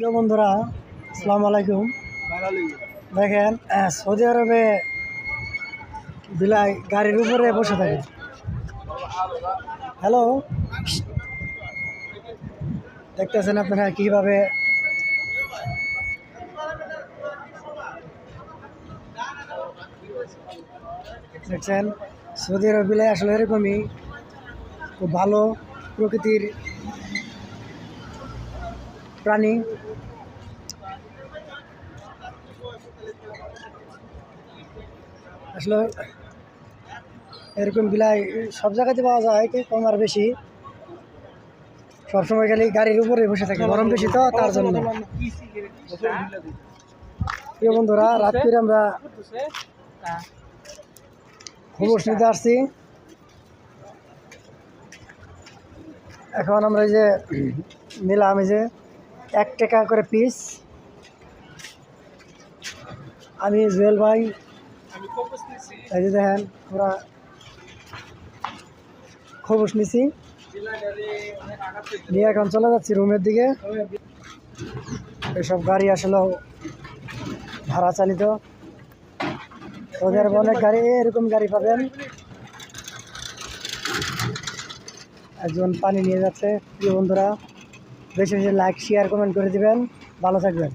প্রিয় বন্ধুরা, আসসালামু আলাইকুম। দেখেন সৌদি আরবে বিলাই গাড়ির উপরে বসে থাকে। হ্যালো? দেখতেছেন আপনারা কীভাবে? দেখছেন, সৌদি আরব বিলাই আসলে এরকমই, খুব ভালো প্রকৃতির প্রাণী আসলে এরকম বিলাই সব জায়গাতে পাওয়া যায় কি কম আর বেশি। সবসময় খালি গাড়ির উপরে বসে থাকে, গরম বেশি তো, তার জন্য। প্রিয় বন্ধুরা, রাত্রিরে আমরা খবর নিতে আসছি। এখন আমরা এই যে নিলাম এই যে এক টাকা করে পিস আমি জুয়েল ভাই। এই যে দেখেন, আমরা খবর নিছি। নিয়ে এখন চলে যাচ্ছি রুমের দিকে। এসব গাড়ি আসলে ভাড়া চালিত। ওদের অনেক গাড়ি, এরকম গাড়ি পাবেন। একজন পানি নিয়ে যাচ্ছে, প্রিয় বন্ধুরা। বেশি বেশি লাইক শেয়ার কমেন্ট করে দিবেন। ভালো থাকবেন।